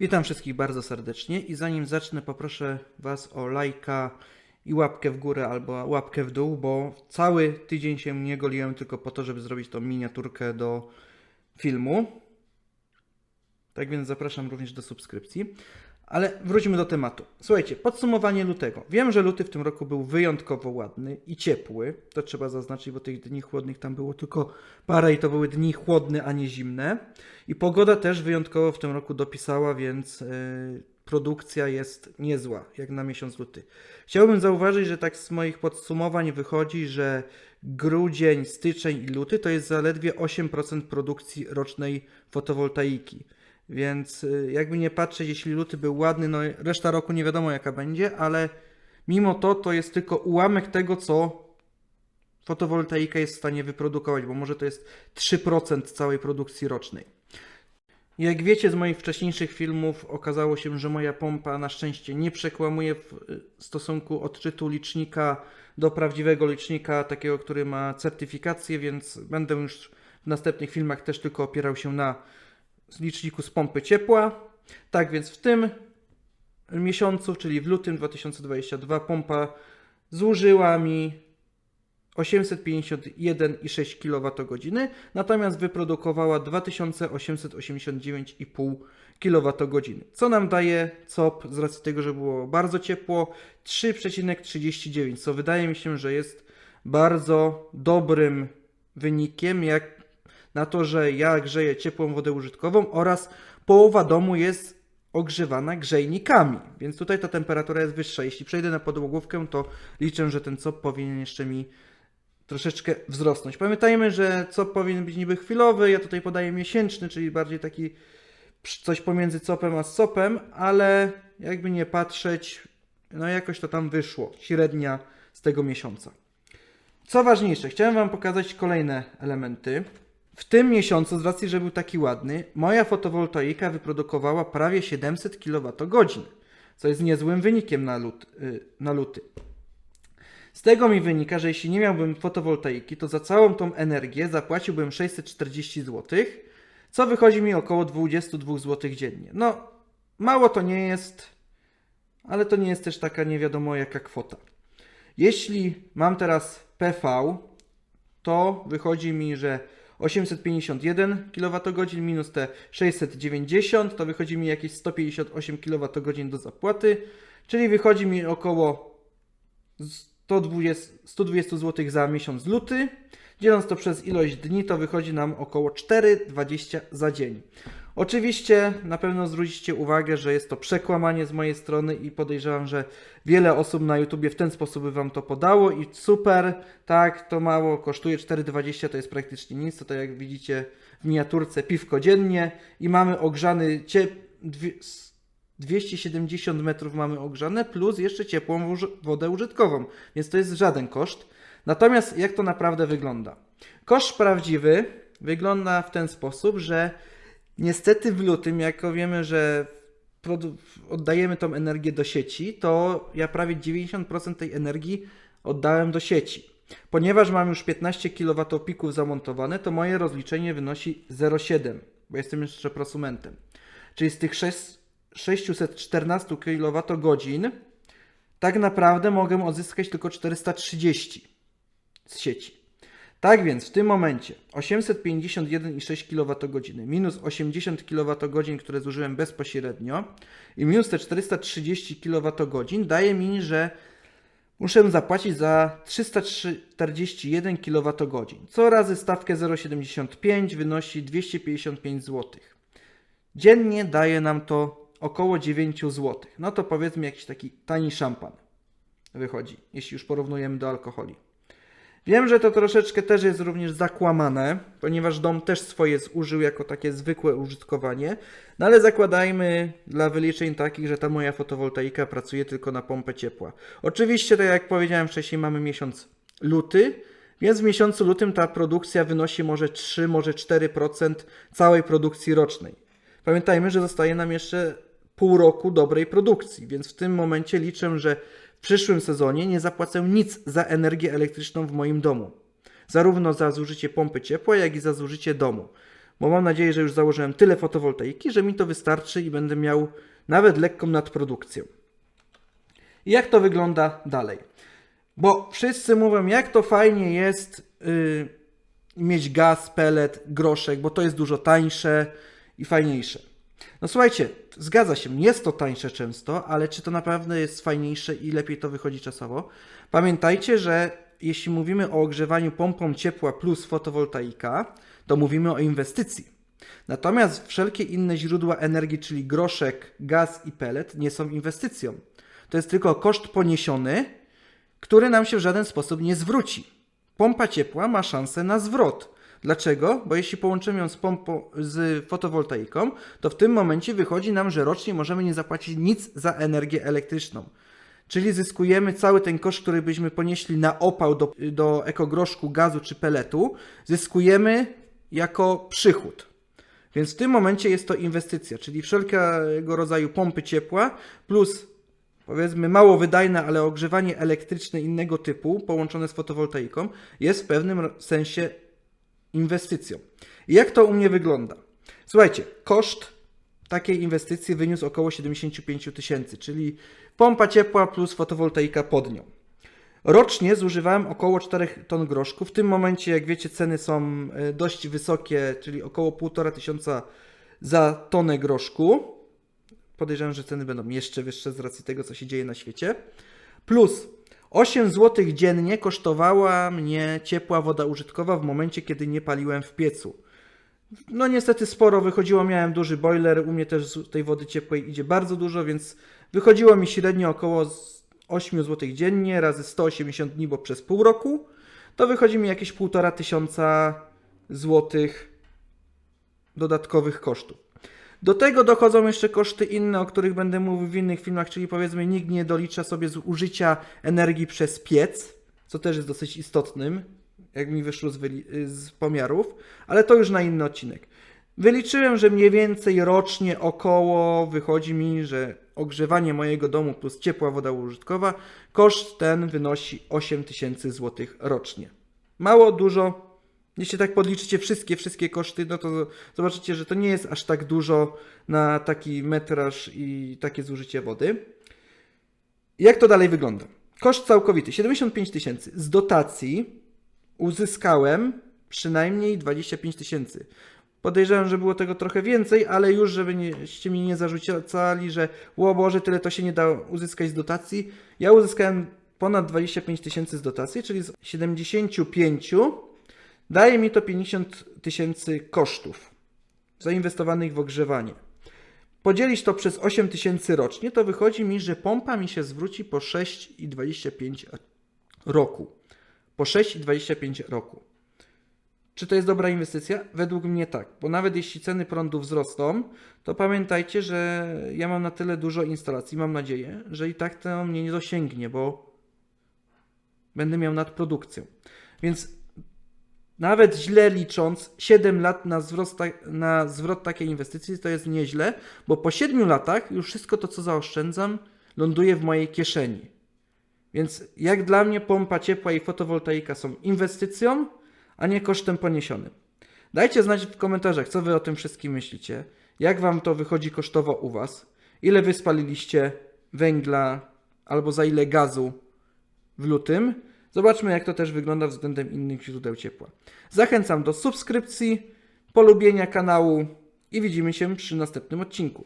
Witam wszystkich bardzo serdecznie i zanim zacznę poproszę Was o lajka i łapkę w górę albo łapkę w dół, bo cały tydzień się nie goliłem tylko po to, żeby zrobić tą miniaturkę do filmu. Tak więc zapraszam również do subskrypcji. Ale wróćmy do tematu. Słuchajcie, podsumowanie lutego. Wiem, że luty w tym roku był wyjątkowo ładny i ciepły. To trzeba zaznaczyć, bo tych dni chłodnych tam było tylko parę i to były dni chłodne, a nie zimne. I pogoda też wyjątkowo w tym roku dopisała, więc yy, produkcja jest niezła, jak na miesiąc luty. Chciałbym zauważyć, że tak z moich podsumowań wychodzi, że grudzień, styczeń i luty to jest zaledwie 8% produkcji rocznej fotowoltaiki. Więc y, jakby nie patrzeć, jeśli luty był ładny, no reszta roku nie wiadomo jaka będzie, ale mimo to to jest tylko ułamek tego, co fotowoltaika jest w stanie wyprodukować, bo może to jest 3% całej produkcji rocznej. Jak wiecie z moich wcześniejszych filmów, okazało się, że moja pompa na szczęście nie przekłamuje w y, stosunku odczytu licznika do prawdziwego licznika, takiego, który ma certyfikację, więc będę już w następnych filmach też tylko opierał się na liczniku z pompy ciepła. Tak więc w tym miesiącu, czyli w lutym 2022, pompa zużyła mi 851,6 kWh, natomiast wyprodukowała 2889,5 kWh, co nam daje COP z racji tego, że było bardzo ciepło? 3,39, co wydaje mi się, że jest bardzo dobrym wynikiem, jak na to, że ja grzeję ciepłą wodę użytkową oraz połowa domu jest ogrzewana grzejnikami, więc tutaj ta temperatura jest wyższa. Jeśli przejdę na podłogówkę, to liczę, że ten COP powinien jeszcze mi troszeczkę wzrosnąć. Pamiętajmy, że COP powinien być niby chwilowy, ja tutaj podaję miesięczny, czyli bardziej taki coś pomiędzy COPem a SOPem, ale jakby nie patrzeć, no jakoś to tam wyszło, średnia z tego miesiąca. Co ważniejsze, chciałem Wam pokazać kolejne elementy. W tym miesiącu, z racji, że był taki ładny, moja fotowoltaika wyprodukowała prawie 700 kWh, co jest niezłym wynikiem na, lut, yy, na luty. Z tego mi wynika, że jeśli nie miałbym fotowoltaiki, to za całą tą energię zapłaciłbym 640 zł, co wychodzi mi około 22 zł dziennie. No, mało to nie jest, ale to nie jest też taka nie wiadomo jaka kwota. Jeśli mam teraz PV, to wychodzi mi, że 851 kWh minus te 690 to wychodzi mi jakieś 158 kWh do zapłaty, czyli wychodzi mi około 120, 120 zł za miesiąc luty. Dzieląc to przez ilość dni, to wychodzi nam około 4,20 za dzień. Oczywiście na pewno zwrócicie uwagę, że jest to przekłamanie z mojej strony i podejrzewam, że wiele osób na YouTubie w ten sposób by Wam to podało i super, tak, to mało kosztuje, 4,20 to jest praktycznie nic, to tak jak widzicie w miniaturce piwko dziennie i mamy ogrzany ciep... 270 metrów mamy ogrzane, plus jeszcze ciepłą wodę użytkową, więc to jest żaden koszt. Natomiast jak to naprawdę wygląda? Koszt prawdziwy wygląda w ten sposób, że niestety w lutym, jako wiemy, że oddajemy tą energię do sieci, to ja prawie 90% tej energii oddałem do sieci. Ponieważ mam już 15 kW pików zamontowane, to moje rozliczenie wynosi 0,7, bo jestem jeszcze prosumentem. Czyli z tych 6, 614 kWh tak naprawdę mogę odzyskać tylko 430 z sieci. Tak więc w tym momencie 851,6 kWh minus 80 kWh, które zużyłem bezpośrednio i minus te 430 kWh daje mi, że muszę zapłacić za 341 kWh, co razy stawkę 0,75 wynosi 255 zł. Dziennie daje nam to około 9 zł. No to powiedzmy jakiś taki tani szampan wychodzi, jeśli już porównujemy do alkoholi. Wiem, że to troszeczkę też jest również zakłamane, ponieważ dom też swoje zużył jako takie zwykłe użytkowanie, no ale zakładajmy dla wyliczeń takich, że ta moja fotowoltaika pracuje tylko na pompę ciepła. Oczywiście, tak jak powiedziałem wcześniej, mamy miesiąc luty, więc w miesiącu lutym ta produkcja wynosi może 3, może 4% całej produkcji rocznej. Pamiętajmy, że zostaje nam jeszcze pół roku dobrej produkcji, więc w tym momencie liczę, że w przyszłym sezonie nie zapłacę nic za energię elektryczną w moim domu. Zarówno za zużycie pompy ciepła, jak i za zużycie domu. bo mam nadzieję, że już założyłem tyle fotowoltaiki, że mi to wystarczy i będę miał nawet lekką nadprodukcję. I jak to wygląda dalej? Bo wszyscy mówią, jak to fajnie jest yy, mieć gaz, pelet, groszek, bo to jest dużo tańsze i fajniejsze. No słuchajcie, zgadza się, jest to tańsze często, ale czy to naprawdę jest fajniejsze i lepiej to wychodzi czasowo? Pamiętajcie, że jeśli mówimy o ogrzewaniu pompą ciepła plus fotowoltaika, to mówimy o inwestycji. Natomiast wszelkie inne źródła energii, czyli groszek, gaz i pelet, nie są inwestycją. To jest tylko koszt poniesiony, który nam się w żaden sposób nie zwróci. Pompa ciepła ma szansę na zwrot. Dlaczego? Bo jeśli połączymy ją z z fotowoltaiką, to w tym momencie wychodzi nam, że rocznie możemy nie zapłacić nic za energię elektryczną. Czyli zyskujemy cały ten koszt, który byśmy ponieśli na opał do, do ekogroszku, gazu czy peletu, zyskujemy jako przychód. Więc w tym momencie jest to inwestycja, czyli wszelkiego rodzaju pompy ciepła plus powiedzmy mało wydajne, ale ogrzewanie elektryczne innego typu połączone z fotowoltaiką jest w pewnym sensie inwestycją. Jak to u mnie wygląda? Słuchajcie, koszt takiej inwestycji wyniósł około 75 000 tysięcy, czyli pompa ciepła plus fotowoltaika pod nią. Rocznie zużywałem około 4 ton groszku. W tym momencie, jak wiecie, ceny są e, dość wysokie, czyli około 1,5 tysiąca za tonę groszku. Podejrzewam, że ceny będą jeszcze wyższe z racji tego, co się dzieje na świecie. Plus 8 zł dziennie kosztowała mnie ciepła woda użytkowa w momencie, kiedy nie paliłem w piecu. No niestety sporo wychodziło, miałem duży boiler, u mnie też tej wody ciepłej idzie bardzo dużo, więc wychodziło mi średnio około z 8 zł dziennie razy 180 dni, bo przez pół roku, to wychodzi mi jakieś 1,5 tysiąca złotych dodatkowych kosztów. Do tego dochodzą jeszcze koszty inne, o których będę mówił w innych filmach, czyli powiedzmy nikt nie dolicza sobie zużycia energii przez piec, co też jest dosyć istotnym, jak mi wyszło z, z pomiarów, ale to już na inny odcinek. Wyliczyłem, że mniej więcej rocznie około wychodzi mi, że ogrzewanie mojego domu plus ciepła woda użytkowa, koszt ten wynosi 8 tysięcy złotych rocznie. Mało, dużo, jeśli tak podliczycie wszystkie, wszystkie koszty, no to zobaczycie, że to nie jest aż tak dużo na taki metraż i takie zużycie wody. Jak to dalej wygląda? Koszt całkowity 75 tysięcy. Z dotacji uzyskałem przynajmniej 25 tysięcy. Podejrzewam, że było tego trochę więcej, ale już, żeby nieście mi nie zarzucali, że o Boże, tyle to się nie da uzyskać z dotacji. Ja uzyskałem ponad 25 tysięcy z dotacji, czyli z 75 daje mi to 50 tysięcy kosztów zainwestowanych w ogrzewanie. Podzielić to przez 8 tysięcy rocznie, to wychodzi mi, że pompa mi się zwróci po 6,25 roku. Po 6,25 roku. Czy to jest dobra inwestycja? Według mnie tak, bo nawet jeśli ceny prądu wzrosną, to pamiętajcie, że ja mam na tyle dużo instalacji, mam nadzieję, że i tak to mnie nie dosięgnie, bo będę miał nadprodukcję. Więc nawet źle licząc, 7 lat na, na zwrot takiej inwestycji to jest nieźle, bo po 7 latach już wszystko to, co zaoszczędzam, ląduje w mojej kieszeni. Więc jak dla mnie pompa ciepła i fotowoltaika są inwestycją, a nie kosztem poniesionym. Dajcie znać w komentarzach, co wy o tym wszystkim myślicie. Jak wam to wychodzi kosztowo u was? Ile wy spaliliście węgla albo za ile gazu w lutym? Zobaczmy, jak to też wygląda względem innych źródeł ciepła. Zachęcam do subskrypcji, polubienia kanału i widzimy się przy następnym odcinku.